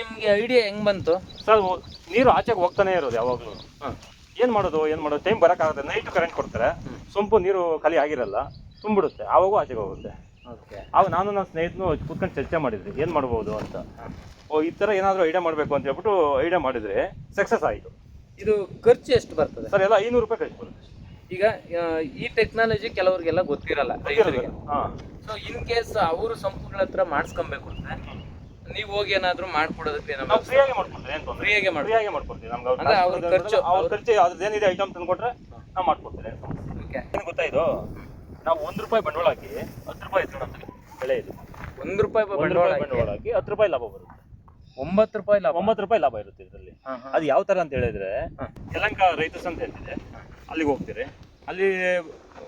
ನಿಮ್ಗೆ ಐಡಿಯಾ ಹೆಂಗ್ ಬಂತು? ಸರ್ ನೀರು ಆಚೆಗೆ ಹೋಗ್ತಾನೆ ಇರೋದು ಯಾವಾಗಲೂ. ಏನು ಮಾಡೋದು ಏನು ಮಾಡೋದು? ಟೈಮ್ ಬರೋಕ್ಕಾಗುತ್ತೆ ನೈಟ್ ಕರೆಂಟ್ ಕೊಡ್ತಾರೆ. ಸೊಂಪು ನೀರು ಖಾಲಿ ಆಗಿರಲ್ಲ ತುಂಬಿಡುತ್ತೆ. ಆವಾಗೂ ಆಚೆಗೆ ಹೋಗುತ್ತೆ. ಓಕೆ. ಆವಾಗ ನಾನು ನನ್ನ ಸ್ನೇಹಿತನು ಕೂತ್ಕೊಂಡು ಚರ್ಚೆ ಮಾಡಿದ್ರಿ ಏನು ಮಾಡ್ಬೋದು ಅಂತ. ಓ ಈ ಥರ ಏನಾದರೂ ಐಡಿಯಾ ಮಾಡಬೇಕು ಅಂತ ಹೇಳ್ಬಿಟ್ಟು ಐಡಿಯಾ ಮಾಡಿದ್ರೆ ಸಕ್ಸಸ್ ಆಯಿತು. ಇದು ಖರ್ಚು ಎಷ್ಟು ಬರ್ತದೆ? ಸರ್ ಎಲ್ಲ ಐನೂರು ರೂಪಾಯಿ ಖರ್ಚು ಬರುತ್ತೆ. ಈಗ ಈ ಟೆಕ್ನಾಲಜಿ ಕೆಲವರಿಗೆಲ್ಲ ಗೊತ್ತಿರಲ್ಲ ರೈತರಿಗೆ. ಸೊ ಇನ್ ಕೇಸ್ ಅವರು ಸಂಪುಗಳ ಹತ್ರ ಮಾಡಿಸ್ಕೊಬೇಕು ಅಂದ್ರೆ ನೀವು ಹೋಗಿ ಏನಾದ್ರು ಮಾಡ್ಕೊಡೋದಕ್ಕೆ ಏನೋ ನಾವು ಫ್ರೀಯಾಗಿ ಮಾಡ್ಕೊಡ್ತೀವಿ ಏನು ತೊಂದರೆ ಫ್ರೀಯಾಗೆ ಮಾಡ್ಕೊಡ್ತೀವಿ. ಫ್ರೀಯಾಗಿ ಮಾಡ್ಕೊಡ್ತೀವಿ. ನಮ್ಗೆ ಅವ್ರು ಅಂದ್ರೆ ಅವ್ರ ಖರ್ಚು ಅವ್ರ ಖರ್ಚು ಅದ್ರದ್ದು ಏನಿದೆ ಐಟಮ್ ತಂದ್ಕೊಟ್ರೆ ನಾವು ಮಾಡ್ಕೊಡ್ತೀವಿ ಏನು ಓಕೆ ಏನು ಗೊತ್ತಾ ಇದು? ನಾವು ಒಂದು ರೂಪಾಯಿ ಬಂಡವಾಳ ಹಾಕಿ ಹತ್ತು ರೂಪಾಯಿ ಎತ್ಕೊಳ್ಳೋದು ಬೆಳೆ ಇದು. ಒಂದ್ ರೂಪಾಯಿ ಬಂಡವಾಳ ಬಂಡವಾಳ ಹಾಕಿ ಹತ್ತು ರೂಪಾಯಿ ಲಾಭ ಬರುತ್ತೆ. ಒಂಬತ್ತು ರೂಪಾಯಿ ಲಾಭ? ಒಂಬತ್ತು ರೂಪಾಯಿ ಲಾಭ ಇರುತ್ತೆ ಇದರಲ್ಲಿ. ಅದು ಯಾವ ಥರ ಅಂತ ಹೇಳಿದ್ರೆ. ಯಲಂಕ ರೈತಸ್ ಅಂತ ಹೇಳ್ತಿದೆ. ಅಲ್ಲಿಗೆ ಹೋಗ್ತೀರಿ. ಅಲ್ಲಿ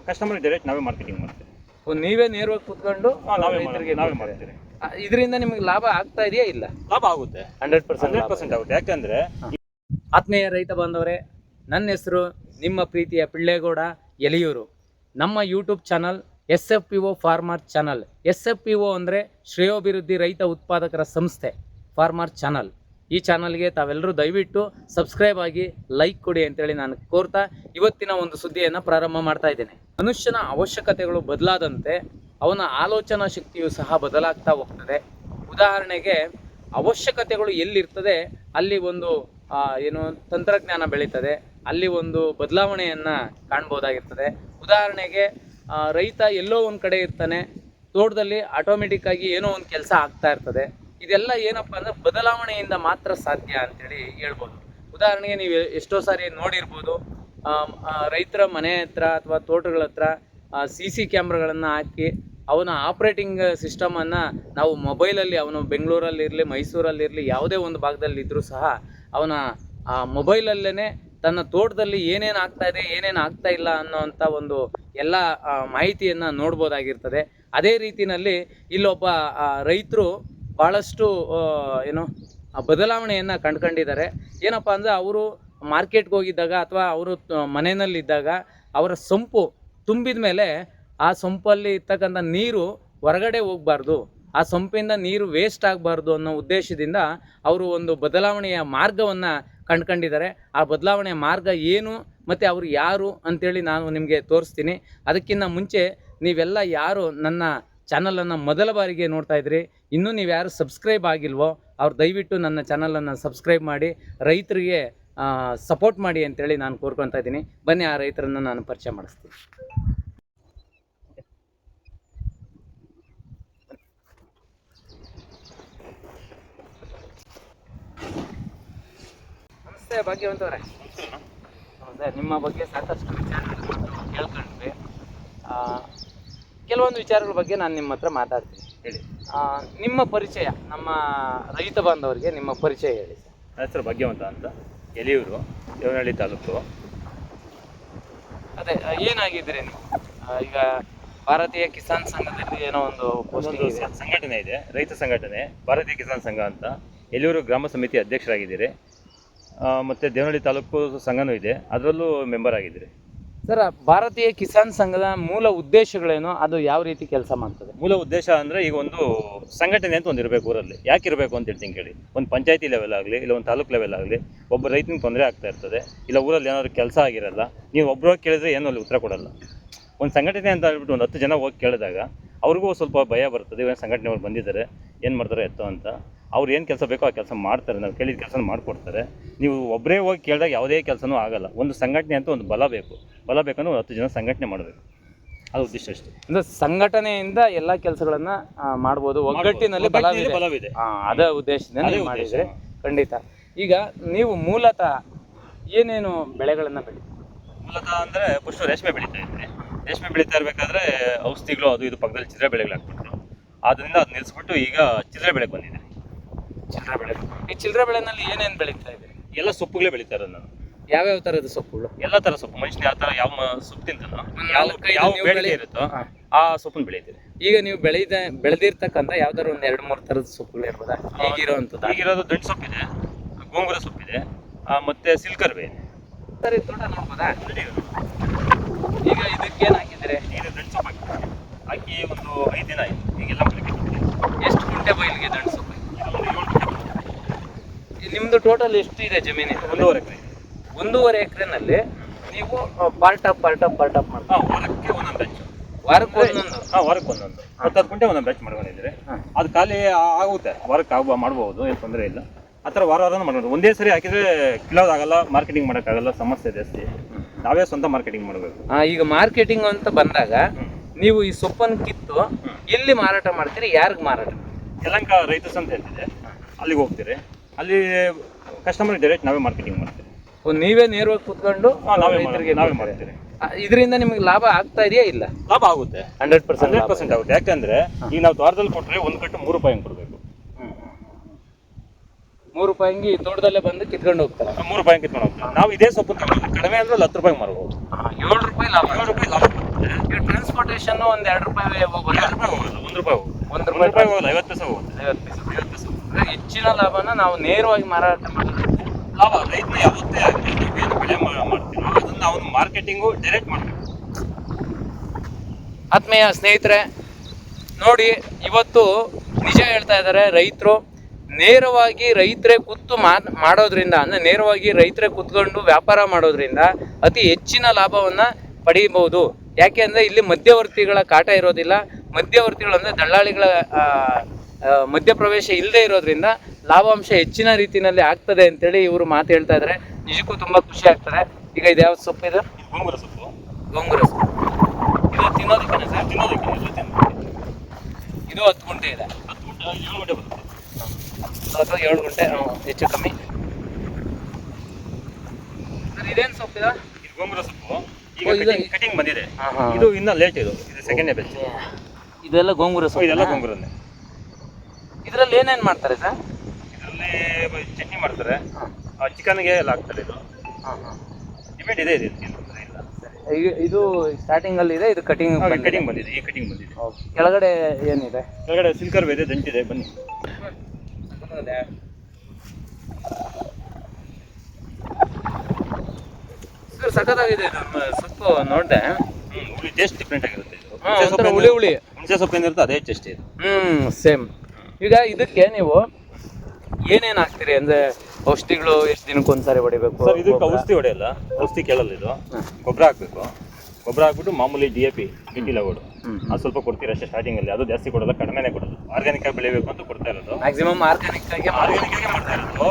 ಕಸ್ಟಮರ್ ಡೈರೆಕ್ಟ್ ನಾವೇ ಮಾರ್ಕೆಟಿಂಗ್ ಮಾಡ್ತೀವಿ. ನೀವೇ ನೇರವಾಗಿ ಕುತ್ಕೊಂಡು ನಾವೇ ನಾವೇ. ಮಾಡ್ತೀರಿ. ಇದರಿಂದ ನಿಮಗೆ ಲಾಭ ಆಗ್ತಾ ಇದೆಯಾ ಇಲ್ಲ? ಲಾಭ ಆಗುತ್ತೆ. ಹಂಡ್ರೆಡ್ ಪರ್ಸೆಂಟ್ ಹಂಡ್ರೆಡ್ ಪರ್ಸೆಂಟ್ ಆಗುತ್ತೆ. ಯಾಕಂದ್ರೆ ಆತ್ಮೀಯ ರೈತ ಬಾಂಧವರೇ ನನ್ನ ಹೆಸರು ನಿಮ್ಮ ಪ್ರೀತಿಯ ಪಿಳ್ಳೇಗೌಡ ಎಲಿಯೂರು. ನಮ್ಮ YouTube channel S F P O farmer channel S F P O ಅಂದರೆ ಶ್ರೇಯೋಭಿವೃದ್ಧಿ ರೈತ ಉತ್ಪಾದಕರ ಸಂಸ್ಥೆ ಫಾರ್ಮರ್ ಚಾನಲ್ ಈ ಚಾನಲ್ಗೆ ತಾವೆಲ್ಲರೂ ದಯವಿಟ್ಟು ಸಬ್ಸ್ಕ್ರೈಬ್ ಆಗಿ ಲೈಕ್ ಕೊಡಿ ಅಂತೇಳಿ ನಾನು ಕೋರ್ತಾ ಇವತ್ತಿನ ಒಂದು ಸುದ್ದಿಯನ್ನು ಪ್ರಾರಂಭ ಮಾಡ್ತಾ ಇದ್ದೇನೆ. ಮನುಷ್ಯನ ಅವಶ್ಯಕತೆಗಳು ಬದಲಾದಂತೆ ಅವನ ಆಲೋಚನಾ ಶಕ್ತಿಯು ಸಹ ಬದಲಾಗ್ತಾ ಹೋಗ್ತದೆ. ಉದಾಹರಣೆಗೆ, ಅವಶ್ಯಕತೆಗಳು ಎಲ್ಲಿರ್ತದೆ, ಅಲ್ಲಿ ಒಂದು ಏನು, ತಂತ್ರಜ್ಞಾನ ಬೆಳೀತದೆ, ಅಲ್ಲಿ ಒಂದು ಬದಲಾವಣೆಯನ್ನು ಕಾಣ್ಬೋದಾಗಿರ್ತದೆ. ಉದಾಹರಣೆಗೆ ರೈತ ಎಲ್ಲೋ ಒಂದು ಕಡೆ ಇರ್ತಾನೆ, ತೋಟದಲ್ಲಿ ಆಟೋಮೆಟಿಕ್ಕಾಗಿ ಏನೋ ಒಂದು ಕೆಲಸ ಆಗ್ತಾ ಇರ್ತದೆ. ಇದೆಲ್ಲ ಏನಪ್ಪ ಅಂದ್ರೆ ಬದಲಾವಣೆಯಿಂದ ಮಾತ್ರ ಸಾಧ್ಯ ಅಂತೇಳಿ ಹೇಳ್ಬೋದು. ಉದಾಹರಣೆಗೆ ನೀವು ಎಷ್ಟೋ ಸಾರಿ ನೋಡಿರ್ಬೋದು ರೈತರ ಮನೆ ಹತ್ರ ಅಥವಾ ತೋಟಗಳ ಹತ್ರ ಸಿ ಸಿ ಕ್ಯಾಮ್ರಾಗಳನ್ನು ಹಾಕಿ ಅವನ ಆಪ್ರೇಟಿಂಗ್ ಸಿಸ್ಟಮನ್ನು ನಾವು ಮೊಬೈಲಲ್ಲಿ ಅವನು ಬೆಂಗಳೂರಲ್ಲಿರಲಿ, ಮೈಸೂರಲ್ಲಿರಲಿ, ಯಾವುದೇ ಒಂದು ಭಾಗದಲ್ಲಿ ಇದ್ದರೂ ಸಹ ಅವನ ಆ ಮೊಬೈಲಲ್ಲೇ ತನ್ನ ತೋಟದಲ್ಲಿ ಏನೇನು ಆಗ್ತಾ ಇದೆ, ಏನೇನು ಆಗ್ತಾ ಇಲ್ಲ ಅನ್ನೋವಂಥ ಒಂದು ಎಲ್ಲ ಮಾಹಿತಿಯನ್ನು ನೋಡ್ಬೋದಾಗಿರ್ತದೆ. ಅದೇ ರೀತಿಯಲ್ಲಿ ಇಲ್ಲೊಬ್ಬ ರೈತರು ಭಾಳಷ್ಟು ಏನು ಬದಲಾವಣೆಯನ್ನು ಕಂಡ್ಕೊಂಡಿದ್ದಾರೆ. ಏನಪ್ಪ ಅಂದರೆ ಅವರು ಮಾರ್ಕೆಟ್ಗೆ ಹೋಗಿದ್ದಾಗ ಅಥವಾ ಅವರು ಮನೆಯಲ್ಲಿದ್ದಾಗ ಅವರ ಸೊಂಪು ತುಂಬಿದ ಮೇಲೆ ಆ ಸೊಂಪಲ್ಲಿ ಇರ್ತಕ್ಕಂಥ ನೀರು ಹೊರಗಡೆ ಹೋಗಬಾರ್ದು, ಆ ಸೊಂಪಿಂದ ನೀರು ವೇಸ್ಟ್ ಆಗಬಾರ್ದು ಅನ್ನೋ ಉದ್ದೇಶದಿಂದ ಅವರು ಒಂದು ಬದಲಾವಣೆಯ ಮಾರ್ಗವನ್ನು ಕಂಡ್ಕೊಂಡಿದ್ದಾರೆ. ಆ ಬದಲಾವಣೆಯ ಮಾರ್ಗ ಏನು, ಮತ್ತು ಅವರು ಯಾರು ಅಂತೇಳಿ ನಾನು ನಿಮಗೆ ತೋರಿಸ್ತೀನಿ. ಅದಕ್ಕಿಂತ ಮುಂಚೆ ನೀವೆಲ್ಲ ಯಾರು ನನ್ನ ಚಾನಲನ್ನು ಮೊದಲ ಬಾರಿಗೆ ನೋಡ್ತಾ ಇದ್ರಿ ಇನ್ನೂ ನೀವು ಯಾರು ಸಬ್ಸ್ಕ್ರೈಬ್ ಆಗಿಲ್ವೋ, ಅವ್ರು ದಯವಿಟ್ಟು ನನ್ನ ಚಾನಲನ್ನು ಸಬ್ಸ್ಕ್ರೈಬ್ ಮಾಡಿ, ರೈತರಿಗೆ ಸಪೋರ್ಟ್ ಮಾಡಿ ಅಂತೇಳಿ ನಾನು ಕೋರ್ಕೊತಾ ಇದ್ದೀನಿ. ಬನ್ನಿ, ಆ ರೈತರನ್ನು ನಾನು ಪರಿಚಯ ಮಾಡಿಸ್ತೀನಿ. ನಮಸ್ತೆ, ಭಾಗ್ಯವಂತವ್ರೆ. ಹೌದಾ, ನಿಮ್ಮ ಬಗ್ಗೆ ಸಾಕಷ್ಟು ವಿಚಾರಗಳು ಕೇಳ್ಕೊಂಡ್ವಿ. ಕೆಲವೊಂದು ವಿಚಾರಗಳ ಬಗ್ಗೆ ನಾನು ನಿಮ್ಮ ಹತ್ರ ಮಾತಾಡ್ತೀನಿ. ಹೇಳಿ. ನಿಮ್ಮ ಪರಿಚಯ, ನಮ್ಮ ರೈತ ಬಾಂಧವರಿಗೆ ನಿಮ್ಮ ಪರಿಚಯ ಹೇಳಿ. ಸರ್ ಹೆಸರು ಭಾಗ್ಯವಂತ ಅಂತ. ಎಲಿಯೂರು ದೇವನಹಳ್ಳಿ ತಾಲೂಕು. ಅದೇ ಏನಾಗಿದ್ರಿ ನೀವು? ಆ, ಈಗ ಭಾರತೀಯ ಕಿಸಾನ್ ಸಂಘದಲ್ಲಿ ಏನೋ ಒಂದು ಒಂದು ಇದೆ. ಸಂಘಟನೆ ಇದೆ ರೈತ ಸಂಘಟನೆ ಭಾರತೀಯ ಕಿಸಾನ್ ಸಂಘ ಅಂತ. ಎಲಿಯೂರು ಗ್ರಾಮ ಸಮಿತಿ ಅಧ್ಯಕ್ಷರಾಗಿದ್ದೀರಿ. ಆ, ಮತ್ತೆ ದೇವನಹಳ್ಳಿ ತಾಲೂಕು ಸಂಘನೂ ಇದೆ ಅದರಲ್ಲೂ ಮೆಂಬರ್ ಆಗಿದ್ದೀರಿ. ಸರ್, ಭಾರತೀಯ ಕಿಸಾನ್ ಸಂಘದ ಮೂಲ ಉದ್ದೇಶಗಳೇನು? ಅದು ಯಾವ ರೀತಿ ಕೆಲಸ ಮಾಡ್ತದೆ? ಮೂಲ ಉದ್ದೇಶ ಅಂದರೆ ಈಗ ಒಂದು ಸಂಘಟನೆ ಅಂತ ಒಂದು ಇರಬೇಕು ಊರಲ್ಲಿ. ಯಾಕೆ ಇರಬೇಕು ಅಂತ ಹೇಳ್ತೀನಿ ಕೇಳಿ. ಒಂದು ಪಂಚಾಯತಿ ಲೆವೆಲ್ ಆಗಲಿ, ಇಲ್ಲ ಒಂದು ತಾಲೂಕು ಲೆವೆಲ್ ಆಗಲಿ, ಒಬ್ಬ ರೈತನಿಗೆ ತೊಂದರೆ ಆಗ್ತಾ ಇರ್ತದೆ. ಇಲ್ಲ ಊರಲ್ಲಿ ಏನಾದರೂ ಕೆಲಸ ಆಗಿರಲ್ಲ, ನೀವು ಒಬ್ಬರು ಕೇಳಿದ್ರೆ ಏನೂ ಅಲ್ಲಿ ಉತ್ತರ ಕೊಡಲ್ಲ. ಒಂದು ಸಂಘಟನೆ ಅಂತ ಹೇಳ್ಬಿಟ್ಟು ಒಂದು ಹತ್ತು ಜನ ಹೋಗಿ ಕೇಳಿದಾಗ, ಅವ್ರಿಗೂ ಸ್ವಲ್ಪ ಭಯ ಬರ್ತದೆ. ಇವಾಗ ಸಂಘಟನೆಯವ್ರು ಬಂದಿದ್ದಾರೆ, ಏನು ಮಾಡ್ತಾರೆ ಎತ್ತೋ ಅಂತ. ಅವ್ರು ಏನು ಕೆಲಸ ಬೇಕೋ ಆ ಕೆಲಸ ಮಾಡ್ತಾರೆ ನಾವು ಕೇಳಿದ ಕೆಲಸ ಮಾಡಿಕೊಡ್ತಾರೆ. ನೀವು ಒಬ್ಬರೇ ಹೋಗಿ ಕೇಳಿದಾಗ ಯಾವುದೇ ಕೆಲಸನೂ ಆಗಲ್ಲ. ಒಂದು ಸಂಘಟನೆ ಅಂತ ಒಂದು ಬಲ ಬೇಕು. ಬಲ ಬೇಕಂದ್ರೆ ಒಂದು ಹತ್ತು ಜನ ಸಂಘಟನೆ ಮಾಡಬೇಕು. ಅದು ಉದ್ದೇಶ ಅಷ್ಟೇ. ಅಂದ್ರೆ ಸಂಘಟನೆಯಿಂದ ಎಲ್ಲ ಕೆಲಸಗಳನ್ನ ಮಾಡ್ಬೋದು. ಒಗ್ಗಟ್ಟಿನಲ್ಲಿ ಬಲವಿದೆ. ಬಲವಿದೆ. ಅದೇ ಉದ್ದೇಶದಿಂದ. ಮಾಡಿದ್ರೆ ಖಂಡಿತ. ಈಗ ನೀವು ಮೂಲತಃ ಏನೇನು ಬೆಳೆಗಳನ್ನ ಬೆಳಿ ಮೂಲತಃ ಅಂದರೆ ಫಸ್ಟು ರೇಷ್ಮೆ ಬೆಳೀತಾ ಇದ್ವಿ ರೇಷ್ಮೆ ಬೆಳೀತಾ ಇರಬೇಕಾದ್ರೆ ಔಷಧಿಗಳು ಅದು ಇದು ಪಕ್ಕದಲ್ಲಿ ಚಿತ್ರ ಬೆಳೆಗಳು ಹಾಕ್ಬಿಟ್ರು ಅದರಿಂದ ಅದು ನಿಲ್ಲಿಸ್ಬಿಟ್ಟು ಈಗ ಚಿತ್ರ ಬೆಳೆಗೆ ಬಂದಿದೆ ಚಿಲ್ಲರೆ ಬೆಳೆ. ಈ ಚಿಲ್ಲರೆ ಬೆಳೆನಲ್ಲಿ ಏನೇನು ಬೆಳೀತಾ ಇದೆ? ಎಲ್ಲ ಸೊಪ್ಪುಗಳೇ ಬೆಳೀತಾ ಇರೋದು ನಾನು. ಯಾವ್ಯಾವ ತರದ ಸೊಪ್ಪುಗಳು? ಎಲ್ಲ ತರ ಸೊಪ್ಪು. ಮನುಷ್ಯನ ಯಾವ ತರ ಯಾವ ಸೊಪ್ಪು ತಿಂತಾನೋ ಯಾವ ಯಾವ ಬೆಳೆ- ಇರುತ್ತೋ ಆ ಸೊಪ್ಪನ್ನು ಬೆಳೀತೀರಿ ಈಗ ನೀವು ಬೆಳೆದ ಬೆಳೆದಿರ್ತಕ್ಕಂಥ ಯಾವ್ದಾದ್ರು ಒಂದ್ ಎರಡು ಮೂರು ಥರದ ಸೊಪ್ಪುಗಳು ಇರ್ಬೋದಾ? ಈಗಿರೋವಂಥದ್ದು ಈಗಿರೋದು ದಂಟು ಸೊಪ್ಪಿದೆ ಗೋಂಗೂರ ಸೊಪ್ಪಿದೆ ಆ, ಮತ್ತೆ ಸಿಲ್ಕರ್ವೆ ಇದೆ ಸರಿ ತೋಟ ನೋಡ್ಬೋದಾ? ಈಗ ಇದಕ್ಕೆ ಏನು ಹಾಕಿದ್ರೆ ಈಗ ದೊಡ್ಡ ಸೊಪ್ಪು ಹಾಕಿದ್ದೀನಿ ಹಾಕಿ ಒಂದು ಐದು ದಿನ ಆಯಿತು. ಈಗೆಲ್ಲ ಎಷ್ಟು ಗುಂಟೆ ಬೈಲಿಗೆ ದಂಡು ಸೊಪ್ಪು ಇದು ಒಂದು ಏಳು ಗಂಟೆ ಬಂದಿದೆ ನಿಮ್ದು ಟೋಟಲ್ ಎಷ್ಟು ಇದೆ ಜಮೀನು? ಒಂದೂವರೆ ಎಕರೆ. ಒಂದೂವರೆ ಎಕರೆನಲ್ಲಿ ನೀವು part of part of part of ಮಾಡ್ತೀವಿ ವಾರಕ್ಕೆ ಒಂದೊಂದು ಬ್ಯಾಚ್ ವಾರಕ್ಕೆ ಒಂದೊಂದು? ಹಾಂ ವಾರಕ್ಕೆ ಒಂದೊಂದು. ಹತ್ತತ್ತು ಗಂಟೆ ಒಂದೊಂದು ಬ್ಯಾಚ್ ಮಾಡ್ಕೊಂಡಿದ್ದೀರಿ ಅದು ಖಾಲಿ ಆಗುತ್ತೆ. ವಾರಕ್ಕೆ ಆಗುವ ಮಾಡ್ಬೋದು ಏನು ತೊಂದರೆ ಇಲ್ಲ. ಆ ಥರ ವಾರ ವಾರನೂ ಮಾಡ್ಬೋದು. ಒಂದೇ ಸರಿ ಹಾಕಿದ್ರೆ ಕಿಲೋದಾಗಲ್ಲ ಮಾರ್ಕೆಟಿಂಗ್ ಮಾಡೋಕ್ಕಾಗಲ್ಲ ಸಮಸ್ಯೆ ಜಾಸ್ತಿ ನಾವೇ ಸ್ವಂತ ಮಾರ್ಕೆಟಿಂಗ್ ಮಾಡಬೇಕು. ಈಗ ಮಾರ್ಕೆಟಿಂಗ್ ಅಂತ ಬಂದಾಗ ನೀವು ಈ ಸೊಪ್ಪನ್ನು ಕಿತ್ತು ಎಲ್ಲಿ ಮಾರಾಟ ಮಾಡ್ತೀರಿ? ಯಾರಿಗೆ ಮಾರಾಟ ಯಲಂಕ ರೈತ ಸಂತೆ ಅಂತಿದೆ. ಅಲ್ಲಿಗೆ ಹೋಗ್ತೀರಿ. ಅಲ್ಲಿ ಕಸ್ಟಮರ್ ಡೈರೆಕ್ಟ್ ನಾವೇ ಮಾರ್ಕೆಟಿಂಗ್ ಮಾಡ್ತೀವಿ. ಓ, ನೀವೇ ನೇರವಾಗಿ ಕುತ್ಕೊಂಡು ಹಾಂ ನಾವೇ ರೈತರಿಗೆ ನಾವೇ ಮಾಡ್ತೀರಿ. ಇದರಿಂದ ನಿಮಗೆ ಲಾಭ ಆಗ್ತಾ ಇದೆಯಾ ಇಲ್ಲ? ಲಾಭ ಆಗುತ್ತೆ. ಹಂಡ್ರೆಡ್ ಪರ್ಸೆಂಟ್ ಹಂಡ್ರೆಡ್ ಪರ್ಸೆಂಟ್ ಆಗುತ್ತೆ. ಯಾಕಂದ್ರೆ ಈಗ ನಾವು ದ್ವಾರದಲ್ಲಿ ಕೊಟ್ಟರೆ ಒಂದು ಕಟ್ಟು ಮೂರು ರೂಪಾಯಿ ಹಂಗೆ ಕೊಡಬೇಕು. ಮೂರು ರೂಪಾಯಿ ಈ ತೋಟದಲ್ಲೇ ಬಂದು ಕಿತ್ಕೊಂಡು ಹೋಗ್ತಾರೆ. ಮೂರು ರೂಪಾಯಿ ಕಿತ್ಕೊಂಡು ಹೋಗ್ತಾರೆ. ನಾವು ಇದೇ ಸೊಪ್ಪು ತಗೊಂಡ್ರೆ ಕಡಿಮೆ ಅಂದ್ರೆ ಒಂದು ಹತ್ತು ರೂಪಾಯಿ ಮಾರ್ಬೋದು. ಏಳು ರೂಪಾಯಿ ಲಾಭ ಏಳು ರೂಪಾಯಿ ಲಾಭ ಬರುತ್ತೆ. ಟ್ರಾನ್ಸ್ಪೋರ್ಟೇಷನ್ ಒಂದ್ ಎರಡು ರೂಪಾಯಿ ಹೋಗ್ಬೋದು. ಎರಡು ರೂಪಾಯಿ ಹೋಗಲ್ಲ ಒಂದು ರೂಪಾಯಿ ಹೋಗುತ್ತೆ ಒಂದು ಒಂದು ರೂಪಾಯಿ ರೂಪಾಯಿ ಹೋಗಲ್ಲ ಐವತ್ತು ಪೈಸೆ ಹೋಗುತ್ತೆ. ಐವತ್ತು ಪೈಸೆ. ಐವತ್ತು ಪೈಸೆ. ಅಂದ್ರೆ ಹೆಚ್ಚಿನ ಲಾಭನ ನಾವು ನೇರವಾಗಿ ಮಾರಾಟ ಮಾಡೋದು ಲಾಭ. ರೈತನ ಯಾವತ್ತೇ ಆಗಲಿ ಏನು ಬೆಳೆ ಮಾಡ್ತೀರೋ ಅದನ್ನ ಅವನು ಮಾರ್ಕೆಟಿಂಗು ಡೈರೆಕ್ಟ್ ಮಾಡಬೇಕು. ಆತ್ಮೀಯ ಸ್ನೇಹಿತರೆ ನೋಡಿ ಇವತ್ತು ನಿಜ ಹೇಳ್ತಾ ಇದ್ದಾರೆ ರೈತರು ನೇರವಾಗಿ ರೈತರೇ ಕೂತು ಮಾಡೋದ್ರಿಂದ ಅಂದರೆ ನೇರವಾಗಿ ರೈತರೇ ಕೂತ್ಕೊಂಡು ವ್ಯಾಪಾರ ಮಾಡೋದ್ರಿಂದ ಅತಿ ಹೆಚ್ಚಿನ ಲಾಭವನ್ನು ಪಡೆಯಬಹುದು ಯಾಕೆ ಅಂದರೆ ಇಲ್ಲಿ ಮಧ್ಯವರ್ತಿಗಳ ಕಾಟ ಇರೋದಿಲ್ಲ. ಮಧ್ಯವರ್ತಿಗಳು ಅಂದರೆ ದಳ್ಳಾಳಿಗಳ ಮಧ್ಯಪ್ರವೇಶ ಇಲ್ಲದೆ ಇರೋದ್ರಿಂದ ಲಾಭಾಂಶ ಹೆಚ್ಚಿನ ರೀತಿಯಲ್ಲಿ ಆಗ್ತದೆ ಅಂತೇಳಿ ಇವರು ಮಾತು ಹೇಳ್ತಾ ಇದ್ದಾರೆ ನಿಜಕ್ಕೂ ತುಂಬಾ ಖುಷಿ ಆಗ್ತದೆ ಈಗ ಇದು ಯಾವ ಸೊಪ್ಪು ಇದು? ಗೊಂಗುರ ಸೊಪ್ಪು. ಗೋಂಗೂರ ಸೊಪ್ಪು. ಇದು ತಿನ್ನೋದಕ್ಕೆ ಸರ್? ತಿನ್ನೋದಕ್ಕೆ ಇದು ಹತ್ತು ಗುಂಟೆ ಇದೆ. ಹತ್ತು ಗಂಟೆ ಏಳು ಗಂಟೆ ಬರುತ್ತೆ. ಅಥವಾ ಏಳು ಗಂಟೆ ಹೆಚ್ಚು ಕಮ್ಮಿ. ಸರ್ ಇದೇನು ಸೊಪ್ಪು ಇದು? ಗೋಂಗೂರ ಸೊಪ್ಪು. ಈಗ ಕಟಿಂಗ್ ಬಂದಿದೆ. ಇದು ಇನ್ನೂ ಲೇಟ್ ಇದು. ಇದು ಸೆಕೆಂಡ್ ಬೆಸ್ಟ್ ಇದೆಲ್ಲ ಗೋಂಗೂರ ಸೊಪ್ಪು ಇದೆಲ್ಲ ಗೋಂಗೂರನ್ನೇ ಇದರಲ್ಲಿ ಏನೇನು ಮಾಡ್ತಾರೆ ಸರ್? ಇದರಲ್ಲಿ ಚಟ್ನಿ ಮಾಡ್ತಾರೆ. ಚಿಕನ್ಗೆ ಎಲ್ಲ ಹಾಕ್ತಾರೆ ಇದು. ಹಾ ಹಾಂ. ಡಿಮ್ಯಾಂಡ್ ಇದೆ ಇದೆ ಇಲ್ಲ. ಇದು ಸ್ಟಾರ್ಟಿಂಗ್ ಅಲ್ಲಿ ಇದೆ ಇದು ಕಟಿಂಗ್ ಕಟಿಂಗ್ ಬಂದಿದೆ? ಈ ಕಟಿಂಗ್ ಬಂದಿದೆ. ಕೆಳಗಡೆ ಏನಿದೆ? ಕೆಳಗಡೆ ಸಿಲ್ಕರ್ ಇದೆ ದಂಟಿದೆ ಬನ್ನಿ. ಸರ್ ಸಖತ್ತಾಗಿದೆ ಇದು ಮ- ಸೊಪ್ಪು ನೋಡಿದೆ. ಹುಳಿ ಟೇಸ್ಟ್ ಡಿಫ್ರೆಂಟ್ ಆಗಿರುತ್ತೆ ಹುಳಿ ಹುಳಿ. ಹುಣಸೆ ಸೊಪ್ಪು ಏನಿರುತ್ತೆ ಅದೇ ಟೇಸ್ಟ್ ಇದು. ಹ್ಮ್ ಸೇಮ್ ಈಗ ಇದಕ್ಕೆ ನೀವು ಏನೇನ್ ಹಾಕ್ತೀರಿ? ಅಂದ್ರೆ ಔಷಧಿಗಳು ಎಷ್ಟು ದಿನಕ್ಕೆ ಒಂದ್ಸಾರಿ ಹೊಡಿಬೇಕು? ಸರ್ ಇದಕ್ಕೆ ಔಷಧಿ ಹೊಡೆಯಲ್ಲ. ಔಷಧಿ ಕೇಳಲ್ಲ ಇದು. ಗೊಬ್ಬರ ಹಾಕ್ಬೇಕು. ಗೊಬ್ಬರ ಹಾಕ್ಬಿಟ್ಟು ಮಾಮೂಲಿ ಡಿ ಎ ಪಿ ಗಿಟ್ಟಿ ಲಗೋಡು ಅದು ಸ್ವಲ್ಪ ಕೊಡ್ತೀರ ಅಷ್ಟೇ ಸ್ಟಾರ್ಟಿಂಗ್ ಅಲ್ಲಿ? ಅದು ಜಾಸ್ತಿ ಕೊಡೋಲ್ಲ ಕಡಿಮೆನೇ ಕೊಡೋದು. ಆರ್ಗ್ಯಾನಿಕ್ ಆಗಿ ಬೆಳಿಬೇಕು ಅಂತ ಕೊಡ್ತಾ ಇರೋದು. ಮ್ಯಾಕ್ಸಿಮಮ್ ಆರ್ಗ್ಯಾನಿಕ್ ಆಗಿ ಆರ್ಗ್ಯಾನಿಕ್ ಆಗಿ ಮಾಡ್ತಾ ಇರೋದು.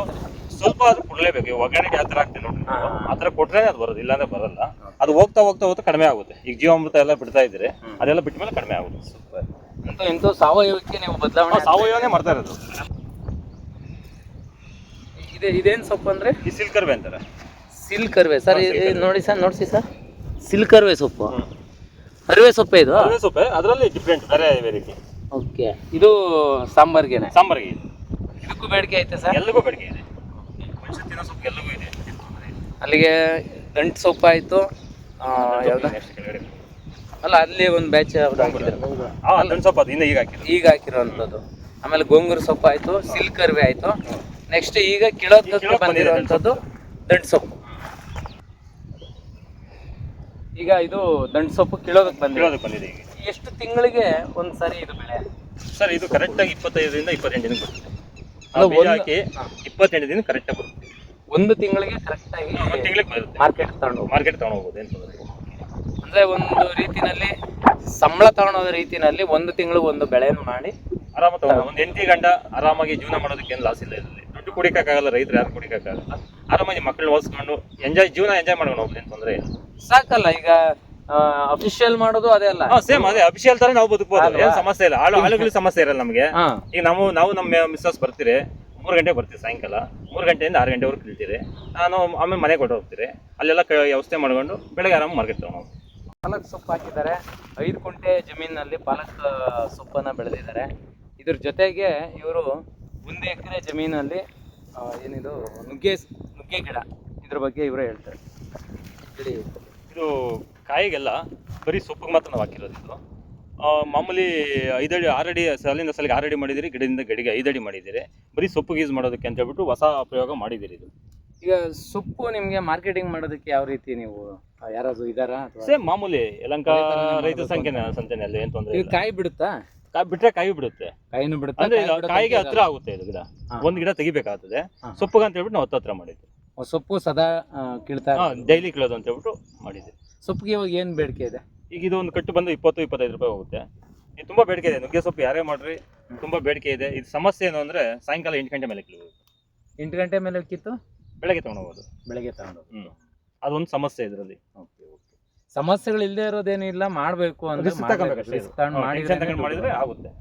ಸ್ವಲ್ಪ ಅದು ಕೊಡಲೇಬೇಕು. ಒಗ್ಗರಣೆಗೆ ಯಾವ ಥರ ಆಗ್ತೀನಿ ನೋಡಿ. ಆ ಥರ ಕೊಟ್ರೆ ಅದು ಬರೋದು ಇಲ್ಲಾಂದ್ರೆ ಬರಲ್ಲ. ಅದು ಹೋಗ್ತಾ ಹೋಗ್ತಾ ಹೋಗ್ತಾ ಕಡಿಮೆ ಆಗುತ್ತೆ. ಈಗ ಜೀವಾಮೃತ ಎಲ್ಲ ಬಿಡ್ತಾ ಇದ್ರೆ ಅದೆಲ್ಲ ಬಿಟ್ಟ ಮೇಲೆ ಕಡಿಮೆ ಆಗುತ್ತೆ. ಅಂತೂ ಇಂಥ ಸಾವಯವಕ್ಕೆ ನೀವು ಬದಲಾವಣೆ ಸಾವಯವನೇ ಮಾಡ್ತಾ ಇರೋದು. ಇದೆ ಇದೇನು ಸೊಪ್ಪು ಅಂದ್ರೆ? ಈ ಸಿಲ್ಕರ್ವೆ ಅಂತಾರೆ. ಸಿಲ್ಕರ್ವೆ ಸರ್ ನೋಡಿ ಸರ್ ನೋಡಿಸಿ ಸರ್. ಸಿಲ್ಕರ್ವೆ ಸೊಪ್ಪು. ಅರಿವೆ ಸೊಪ್ಪೆ ಇದು? ಅರಿವೆ ಸೊಪ್ಪೆ ಅದರಲ್ಲಿ ಡಿಫ್ರೆಂಟ್ ಬೇರೆ ವೆರೈಟಿ ಓಕೆ. ಇದು ಸಾಂಬಾರ್ಗೆನೆ? ಸಾಂಬಾರ್ಗೆ. ಇದೆ. ಇದಕ್ಕೂ ಬೇಡಿಕೆ ಐತೆ ಸರ್? ಎಲ್ಲಿಗೂ ಬೇಡಿಕೆ ಇದೆ. ಮನುಷ್ಯ ತಿನ್ನೋ ಸೊಪ್ಪು ಎಲ್ಲಿಗೂ ಇದೆ. ಅಲ್ಲಿಗೆ ದಂಟು ಸೊಪ್ಪು ಆಯಿತು ಯಾವ್ದು. ಅಲ್ಲ ಅಲ್ಲಿ ಒಂದು ಬ್ಯಾಚ್ ಆ ಅದನ್ನ ಸೊಪ್ಪು ಅದು ಇನ್ನು ಈಗ ಹಾಕಿದ್ರು ಈಗ ಹಾಕಿರೋವಂಥದ್ದು ಆಮೇಲೆ ಗೋಂಗೂರು ಸೊಪ್ಪು ಸಿಲ್ಕ್ ಅರ್ವಿ ಆಯ್ತು. ನೆಕ್ಸ್ಟ್ ಈಗ ಕಿಳೋದಕ್ಕೆ ಬಂದಿರುವಂಥದ್ದು ದಂಟು ಸೊಪ್ಪು. ಈಗ ಇದು ದಂಟ್ ಸೊಪ್ಪು ಕಿಳೋದಕ್ಕೆ ಬಂದಿರೋದಕ್ಕೆ ಬಂದಿದೆ ಈಗ. ಎಷ್ಟು ತಿಂಗಳಿಗೆ ಒಂದು ಸರಿ ಇದು ಬೆಳೆ? ಸರ್ ಇದು ಕರೆಕ್ಟಾಗಿ ಇಪ್ಪತ್ತೈದರಿಂದ ಇಪ್ಪತ್ತೆಂಟು ದಿನ ಬರುತ್ತೆ. ಅದು ಬೀಜ ಹಾಕಿ ಇಪ್ಪತ್ತೆಂಟು ದಿನ ಕರೆಕ್ಟಾಗಿ ಬರುತ್ತೆ. ಒಂದು ತಿಂಗಳಿಗೆ ಕರೆಕ್ಟಾಗಿ ಆಗಿ ತಿಂಗಳಿಗೆ ಬರುತ್ತೆ. ಮಾರ್ಕೆಟ್ ತಗೊಂಡು. ಮಾರ್ಕೆಟ್ ತಗೊಂಡು ಹೋಗ್ಬೋದು ಏನು ತೊಂದರೆ. ಅಂದ್ರೆ ಒಂದು ರೀತಿನಲ್ಲಿ ಸಂಬಳ ತಗೊಳೋದ ರೀತಿನಲ್ಲಿ ಒಂದು ತಿಂಗಳು ಒಂದು ಬೆಳೆಯನ್ನು ಮಾಡಿ ಆರಾಮ ತಗೊಂಡು ಒಂದು ಎಂಟಿ ಗಂಡ ಆರಾಮಾಗಿ ಜೀವನ ಮಾಡೋದಕ್ಕೆ ಏನು ಲಾಸ್ ಇಲ್ಲ ಇದರಲ್ಲಿ. ದುಡ್ಡು ಕುಡಿಕಾಗಲ್ಲ ರೈತರು ಯಾರು ಕುಡಿಕಾಗಲ್ಲ ಆರಾಮಾಗಿ ಮಕ್ಕಳು ಓದಿಸ್ಕೊಂಡು ಎಂಜಾಯ್ ಜೀವನ ಎಂಜಾಯ್ ಮಾಡ್ಕೊಂಡು ಹೋಗ್ಲಿ ಅಂತಂದ್ರೆ ತೊಂದರೆ ಇಲ್ಲ. ಸಾಕಲ್ಲ ಈಗ ಅಫಿಷಿಯಲ್ ಮಾಡೋದು ಅದೇ ಅಲ್ಲ. ಸೇಮ್ ಅದೇ ಅಫಿಷಿಯಲ್ ತರ ನಾವು ಬದುಕಬಹುದು ಏನು ಸಮಸ್ಯೆ ಇಲ್ಲ. ಆಳು ಆಳುಗಳ ಸಮಸ್ಯೆ ಇರಲ್ಲ ನಮಗೆ. ಈಗ ನಾವು ನಾವು ನಮ್ಮ ಮಿಸ್ಸಸ್ ಬರ್ತೀರಿ ಮೂರು ಗಂಟೆ ಬರ್ತೀವಿ ಸಾಯಂಕಾಲ. ಮೂರು ಗಂಟೆಯಿಂದ ಆರು ಗಂಟೆವರೆಗೆ ಕಲಿತೀರಿ ನಾನು ಆಮೇಲೆ ಮನೆಗೆ ಕೊಟ್ಟು ಹೋಗ್ತೀರಿ. ಅಲ್ಲೆಲ್ಲ ವ್ಯವಸ್ಥೆ ಮಾಡ್ಕೊಂಡು ಬೆಳಗ್ಗೆ ಆರಾಮ ಮಾರ್ಕೆಟ್ ತಗೊಂಡು ಪಾಲಕ್ ಸೊಪ್ಪು ಹಾಕಿದ್ದಾರೆ. ಐದು ಕುಂಟೆ ಜಮೀನಿನಲ್ಲಿ ಪಾಲಕ್ ಸೊಪ್ಪನ್ನು ಬೆಳೆದಿದ್ದಾರೆ. ಇದ್ರ ಜೊತೆಗೆ ಇವರು ಒಂದು ಎಕರೆ ಜಮೀನಲ್ಲಿ ಏನಿದು, ನುಗ್ಗೆ ನುಗ್ಗೆ ಗಿಡ. ಇದ್ರ ಬಗ್ಗೆ ಇವರೇ ಹೇಳ್ತಾರೆ. ಹೇಳಿ. ಇದು ಕಾಯಿಗೆಲ್ಲ ಬರೀ ಸೊಪ್ಪಿಗೆ ಮಾತ್ರ ನಾವು ಹಾಕಿರೋದು ಇದು. ಮಾಮೂಲಿ ಐದಡಿ, ಆರಡಿ ಸಾಲಿಂದ ಸಾಲಿಗೆ ಆರಡಿ ಮಾಡಿದಿರಿ, ಗಿಡದಿಂದ ಗಡಿಗೆ ಐದಡಿ ಮಾಡಿದ್ದೀರಿ ಬರೀ ಸೊಪ್ಪಿಗೆ ಯೂಸ್ ಮಾಡೋದಕ್ಕೆ ಅಂತ ಹೇಳ್ಬಿಟ್ಟು ಹೊಸ ಪ್ರಯೋಗ ಮಾಡಿದ್ದೀರಿ ಇದು. ಈಗ ಸೊಪ್ಪು ನಿಮಗೆ ಮಾರ್ಕೆಟಿಂಗ್ ಮಾಡೋದಕ್ಕೆ ಯಾವ ರೀತಿ ನೀವು ಯಾರಾದ್ರು ಇದಾರಾ ಅಥವಾ? ಸೇಮ್ ಮಾಮೂಲಿ ಯಲಂಕ ರೈತ ಸಂಖ್ಯೆ ಸಂತೆನಲ್ಲಿ ಏನು ತೊಂದರೆ ಇದು ಇಲ್ಲ. ಕಾಯಿ ಬಿಡುತ್ತಾ? ಕಾಯಿ ಬಿಟ್ರೆ ಕಾಯಿ ಬಿಡುತ್ತೆ. ಕಾಯಿನೂ ಬಿಡುತ್ತೆ? ಅಂದ್ರೆ ಕಾಯಿ ಇದು ಬಿಡುತ್ತೆ ಕಾಯಿಗೆ ಹತ್ರ ಆಗುತ್ತೆ ಇದು ಗಿಡ. ಹಾ. ಒಂದ್ ಗಿಡ ತೆಗಿಬೇಕಾಗ್ತದೆ. ಹಾ. ಸೊಪ್ಪುಗ ಅಂತ ಹೇಳ್ಬಿಟ್ಟು ನಾವು ಹತ್ತತ್ರ ಮಾಡಿದ್ವಿ. ಇರಲ್ಲ. ಸೊಪ್ಪು ಸದಾ ಆ, ಕೀಳ್ತಾ ಇರೋದು. ಡೈಲಿ ಕೀಳೋದು ಅಂತ ಹೇಳ್ಬಿಟ್ಟು ಮಾಡಿದ್ವಿ. ಸೊಪ್ಪಿಗೆ ಇವಾಗ ಏನ್ ಬೇಡಿಕೆ ಇದೆ? ಈಗ ಇದು ಒಂದು ಕಟ್ಟು ಬಂದು ಇಪ್ಪತ್ತು ಇಪ್ಪತ್ತೈದು ರೂಪಾಯಿ ಹೋಗುತ್ತೆ. ಇದು ತುಂಬಾ ಬೇಡಿಕೆ ಇದೆ. ನುಗ್ಗೆ ಸೊಪ್ಪು ಯಾರೇ ಮಾಡ್ರಿ ತುಂಬಾ ಬೇಡಿಕೆ ಇದೆ. ಇದು ಸಮಸ್ಯೆ ಏನು ಅಂದ್ರೆ ಸಾಯಂಕಾಲ ಎಂಟು ಗಂಟೆ ಮೇಲೆ ಕೀಳ್ಬೋದು ಎಂಟು ಗಂಟೆ ಮೇಲೆ ಕಿತ್ತು? ಬೆಳಗ್ಗೆ ತಗೊಂಡೋಗೋದು. ಬೆಳಗ್ಗೆ ತಗೊಂಡು ಹ್ಮ್. ಅದೊಂದು ಸಮಸ್ಯೆ ಇದರಲ್ಲಿ. Okay okay. ಸಮಸ್ಯೆಗಳು ಇಲ್ಲದೆ ಇರೋದೇನಿಲ್ಲ ಮಾಡ್ಬೇಕು ಅಂದ್ರೆ ರಿಸ್ಕ್ ತಗೊಳ್ಬೇಕಷ್ಟೇ risk ತಗೊಂಡು ಮಾಡಿದ್ರೆ ಮಾಡಿದ್ರೆ ಆಗುತ್ತೆ.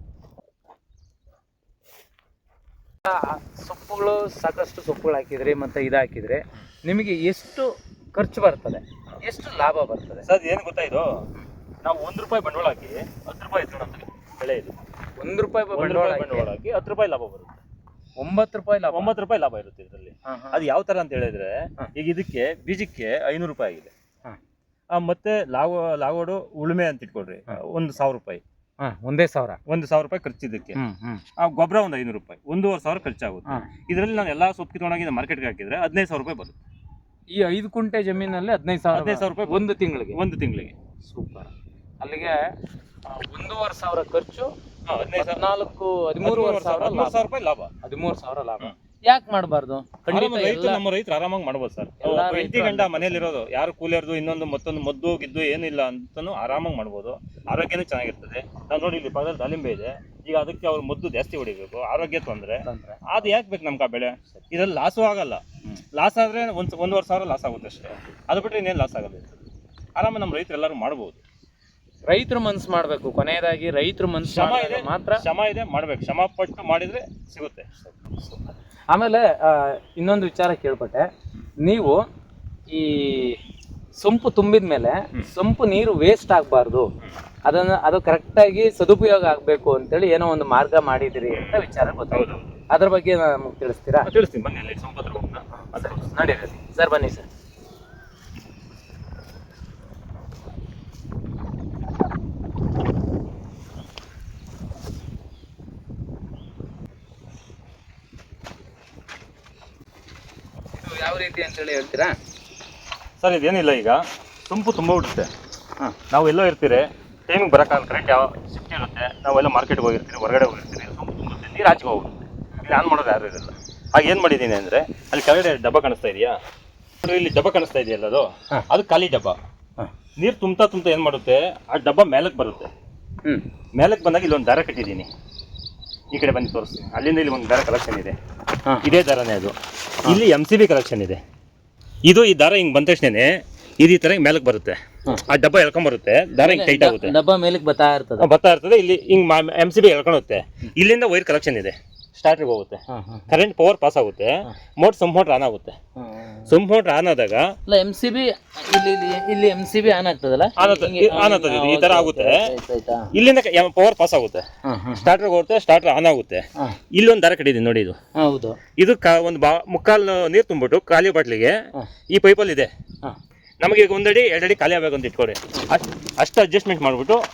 ಸೊಪ್ಪುಗಳು ಸಾಕಷ್ಟು ಸೊಪ್ಪುಗಳು ಹಾಕಿದ್ರಿ ಮತ್ತೆ ಇದು ಹಾಕಿದ್ರೆ ನಿಮಗೆ ಎಷ್ಟು ಖರ್ಚು ಬರ್ತದೆ? ಎಷ್ಟು ಲಾಭ ಬರ್ತದೆ? ಸರ್ ಏನು ಗೊತ್ತಾ ಇದು? ನಾವು ಒಂದ್ ರೂಪಾಯಿ ಬಂಡವಾಳ ಹಾಕಿ ಹತ್ತು ರೂಪಾಯಿ ಬೆಳೆ ಇದು. ಒಂದು ರೂಪಾಯಿ ಒಂದು ಬಂಡವಾಳ ರೂಪಾಯಿ ಬಂಡವಾಳ ಹಾಕಿ ಹತ್ತು ರೂಪಾಯಿ ಲಾಭ ಬರುತ್ತೆ. ಒಂಬತ್ತು ರೂಪಾಯಿ ಲಾಭ. ಒಂಬತ್ತು ರೂಪಾಯಿ ಲಾಭ ಇರುತ್ತೆ ಇದರಲ್ಲಿ. ಹಾ, ಹಾ. ಅದು ಯಾವ ತರ ಅಂತ ಹೇಳಿದ್ರೆ ಹಾ. ಈಗ ಇದಕ್ಕೆ ಬೀಜಕ್ಕೆ ಐನೂರು ರೂಪಾಯಿ ಆಗಿದೆ. ಹಾ. ಆ, ಮತ್ತೆ ಲಾವ ಲಾಗೋಡು ಉಳುಮೆ ಅಂತ ಇಟ್ಕೊಳ್ರಿ. ಹಾ. ಒಂದು ಸಾವಿರ ರೂಪಾಯಿ. ಹಾ, ಒಂದೇ ಸಾವಿರ. ಒಂದು ಸಾವಿರ ರೂಪಾಯಿ ಖರ್ಚು ಇದಕ್ಕೆ ಹ್ಮ್ ಹ್ಮ್. ಆ ಗೊಬ್ಬರ ಒಂದು ಐನೂರು ರೂಪಾಯಿ. ಒಂದೂವರೆ ಸಾವಿರ ಖರ್ಚಾಗುತ್ತೆ. ಹಾ. ಇದರಲ್ಲಿ ನಾನು ಎಲ್ಲಾ ಸೊಪ್ಪು ಮಾರ್ಕೆಟ್ ಮಾರ್ಕೆಟ್ಗೆ ಹಾಕಿದ್ರೆ ಹದಿನೈದು ಸಾವಿರ ರೂಪಾಯಿ ಬರುತ್ತೆ. ಈ ಐದು ಕುಂಟೆ ಜಮೀನಲ್ಲಿ ಹದಿನೈದು ಸಾವಿರ ಹದಿನೈದು ಸಾವಿರ ರೂಪಾಯಿ ಒಂದು ತಿಂಗಳಿಗೆ. ಒಂದು ತಿಂಗಳಿಗೆ. ಸೂಪರ್. ಅಲ್ಲಿಗೆ ಒಂದೂವರೆ ಸಾವಿರ ಖರ್ಚು ಹದಿನಾಲ್ಕು ಹದಿಮೂರುವರೆ ಸಾವಿರ ಹದಿಮೂರು ಸಾವಿರ ರೂಪಾಯಿ ಲಾಭ. ಹದಿಮೂರು ಸಾವಿರ ಲಾಭ. ಯಾಕೆ ಮಾಡಬಾರ್ದು? ಖಂಡಿತ ಎಲ್ಲ ನಮ್ಮ ರೈತರು ಆರಾಮಾಗಿ ಮಾಡ್ಬೋದು ಸರ್. ರೈತ ಗಂಡ ರೈತರು ಗಂಡ ಮನೇಲಿರೋದು ಯಾರು ಕೂಲಿಯರ್ದು ಇನ್ನೊಂದು ಮತ್ತೊಂದು ಮದ್ದು ಗಿದ್ದು ಏನಿಲ್ಲ ಅಂತಾನು ಆರಾಮಾಗಿ ಮಾಡ್ಬೋದು. ಆರೋಗ್ಯನೂ ಚೆನ್ನಾಗಿರ್ತದೆ. ನಾವು ನೋಡಿ ಇಲ್ಲಿ ಪಕ್ಕದಲ್ಲಿ ದಾಳಿಂಬೆ ಇದೆ. ಈಗ ಅದಕ್ಕೆ ಅವ್ರು ಮದ್ದು ಜಾಸ್ತಿ ಹೊಡಿಬೇಕು. ಆರೋಗ್ಯ ತೊಂದರೆ. ಅದು ಯಾಕೆ ಬೇಕು ನಮ್ಗೆ ಆ ಬೆಳೆ? ಇದ್ರಲ್ಲಿ ಲಾಸು ಆಗಲ್ಲ. ಲಾಸ್ ಆದ್ರೆ ಒಂದು ಒಂದೂವರೆ ಸಾವಿರ ಲಾಸ್ ಆಗುತ್ತೆ ಅಷ್ಟೇ. ಅದು ಬಿಟ್ಟರೆ ಇನ್ನೇನು ಲಾಸ್ ಆಗಲ್ಲ. ಆರಾಮ ನಮ್ಮ ರೈತರು ಎಲ್ಲರೂ ಮಾಡ್ಬೋದು. ರೈತರು ಮನ್ಸು ಮಾಡಬೇಕು. ಕೊನೆಯದಾಗಿ ರೈತರು ಮನ್ಸು ಶ್ರಮ ಮಾಡಿದ್ರೆ ಇದೆ ಮಾತ್ರ ಶ್ರಮ ಇದೆ ಮಾಡ್ಬೇಕು. ಶ್ರಮ ಪಟ್ಟು ಮಾಡಿದ್ರೆ ಸಿಗುತ್ತೆ. ಆಮೇಲೆ ಆ, ಇನ್ನೊಂದು ವಿಚಾರ ಕೇಳ್ಪಟ್ಟೆ. ನೀವು ಈ ಸೊಂಪು ತುಂಬಿದ ಮೇಲೆ ಸೊಂಪು ನೀರು ವೇಸ್ಟ್ ಆಗಬಾರ್ದು. ಅದನ್ನ ಅದು ಕರೆಕ್ಟಾಗಿ ಸದುಪಯೋಗ ಆಗಬೇಕು ಅಂತೇಳಿ ಏನೋ ಒಂದು ಮಾರ್ಗ ಮಾಡಿದಿರಿ ಅಂತ ವಿಚಾರ ಗೊತ್ತಾಯ್ತು. ಹೌದು. ಅದ್ರ ಬಗ್ಗೆ ನಮಗೆ ತಿಳಿಸ್ತೀರಾ? ತಿಳಿಸ್ತೀನಿ. ಬನ್ನಿ ಅಲ್ಲಿ ಸಂಪತ್ರ ಹೋಗೋಣ ನಡೀರಿ ಸರ್ ಬನ್ನಿ ಸರ್. ಯಾವ ರೀತಿ ಅಂತೇಳಿ ಹೇಳ್ತೀರಾ? ಸರ್ ಇದೇನಿಲ್ಲ ಈಗ. ತುಂಬು ತುಂಬ ಬಿಡುತ್ತೆ ಹಾಂ. ನಾವು ಎಲ್ಲೋ ಇರ್ತೀರಿ ಟೈಮಿಗೆ ಬರೋಕ್ಕಾಗಲ್ಲ ಕರೆಕ್ಟ್ ಯಾವ ಶಿಫ್ಟ್ ಇರುತ್ತೆ. ನಾವೆಲ್ಲ ಮಾರ್ಕೆಟ್ಗೆ ಹೋಗಿರ್ತೀರಿ ಹೊರಗಡೆ ಹೋಗಿರ್ತೀರಿ ತುಂಬು ತುಂಬುತ್ತೆ ನೀರು ಆಚೆಗೆ ಹೋಗುತ್ತೆ ಇಲ್ಲಿ ಆನ್ ಮಾಡೋದು ಯಾರು ಇರಲ್ಲ ಆಗ ಏನು ಮಾಡಿದ್ದೀನಿ ಅಂದರೆ ಅಲ್ಲಿ ಕೆಳಗಡೆ ಡಬ್ಬ ಕಾಣಿಸ್ತಾ ಇದೆಯಾ? ಇಲ್ಲಿ ಡಬ್ಬ ಕಾಣಿಸ್ತಾ ಇದೆಯಲ್ಲ ಅದು? ಹಾ. ಅದು ಖಾಲಿ ಡಬ್ಬ. ಹಾಂ. ನೀರು ತುಂಬ್ತಾ ತುಂಬ್ತಾ ಏನು ಮಾಡುತ್ತೆ? ಆ ಡಬ್ಬ ಮೇಲಕ್ಕೆ ಬರುತ್ತೆ. ಹ್ಞೂ ಮೇಲಕ್ಕೆ ಬಂದಾಗ ಇಲ್ಲೊಂದು ದಾರ ಕಟ್ಟಿದ್ದೀನಿ. ಈ ಕಡೆ ಬಂದು ತೋರಿಸ್ತೀನಿ. ಅಲ್ಲಿಂದ ಇಲ್ಲಿ ಒಂದು ದಾರ ಕಲೆಕ್ಷನ್ ಇದೆ. ಇದೇ ದರನೇ ಅದು. ಇಲ್ಲಿ ಎಂ ಸಿ ಬಿ ಕಲೆಕ್ಷನ್ ಇದೆ. ಇದು ಈ ದಾರ ಹಿಂಗೆ ಬಂದ ತಕ್ಷಣನೇ ಇದು ಈ ಹಿಂಗೆ ಮೇಲಕ್ಕೆ ಬರುತ್ತೆ. ಆ ಡಬ್ಬ ಎಳ್ಕೊಂಬರುತ್ತೆ ದಾರ ಹಿಂಗೆ ಟೈಟ್ ಆಗುತ್ತೆ. ಡಬ್ಬ ಮೇಲಕ್ಕೆ ಬತ್ತಾ ಇರ್ತದೆ. ಬತ್ತಾ ಇರ್ತದೆ. ಇಲ್ಲಿ ಹಿಂಗ್ ಎಂ ಸಿ ಬಿ ಎಳ್ಕೊಳುತ್ತೆ ಇಲ್ಲಿಂದ ವೈರ್ ಕಲೆಕ್ಷನ್ ಇದೆ. ಸ್ಟಾರ್ಟ್ರಿಗೆ ಹೋಗುತ್ತೆ. ಕರೆಂಟ್ ಪವರ್ ಪಾಸ್ ಆಗುತ್ತೆ. ಮೋಟ್ ಸಮ್ ಮೋಟ್ರ್ ಆನ್ ಆಗುತ್ತೆ. ಸಮ್ ಮೋಟ್ರ್ ಆನ್ ಆದಾಗ ಇಲ್ಲ ಎಂ ಸಿ ಬಿ ಇಲ್ಲಿ ಇಲ್ಲಿ ಎಂ ಸಿ ಬಿ ಆನ್ ಆಗ್ತದಲ್ಲ? ಆನ್ ಆಗ್ತದೆ, ಹಿಂಗೆ- ಆನ್ ಆಗ್ತದೆ ಇದು, ಈ ತರ ಆಗುತ್ತೆ. ಆಯ್ತು, ಆಯ್ತಾ ಇಲ್ಲಿಂದ ಪವರ್ ಪಾಸ್ ಆಗುತ್ತೆ. ಹಾಂ ಹಾಂ. ಸ್ಟಾರ್ಟ್ರಿಗೆ ಹೋಗುತ್ತೆ ಸ್ಟಾರ್ಟರ್ ಆನ್ ಆಗುತ್ತೆ. ಹಾಂ. ಇಲ್ಲಿ ಒಂದು ದಾರ ಕಟ್ಟಿದ್ದೀನಿ ನೋಡಿ ಇದು. ಹೌದು. ಇದು ಕಾ ಒಂದು ಬಾ ಮುಕ್ಕಾಲು ನೀರು ತುಂಬಿಟ್ಟು ಖಾಲಿ ಬಾಟ್ಲಿಗೆ ಹಾಂ. ಈ ಪೈಪಲ್ಲಿ ಇದೆ. ಹಾಂ. ನಮಗೆ ಈಗ ಒಂದಡಿ ಎರಡಡಿ ಖಾಲಿ ಆಗಬೇಕು ಅಂತ ಇಟ್ಕೊಡಿ ಅಷ್ಟು ಅಷ್ಟು ಅಡ್ಜಸ್ಟ್ಮೆಂಟ್ ಮಾಡಿಬಿಟ್ಟು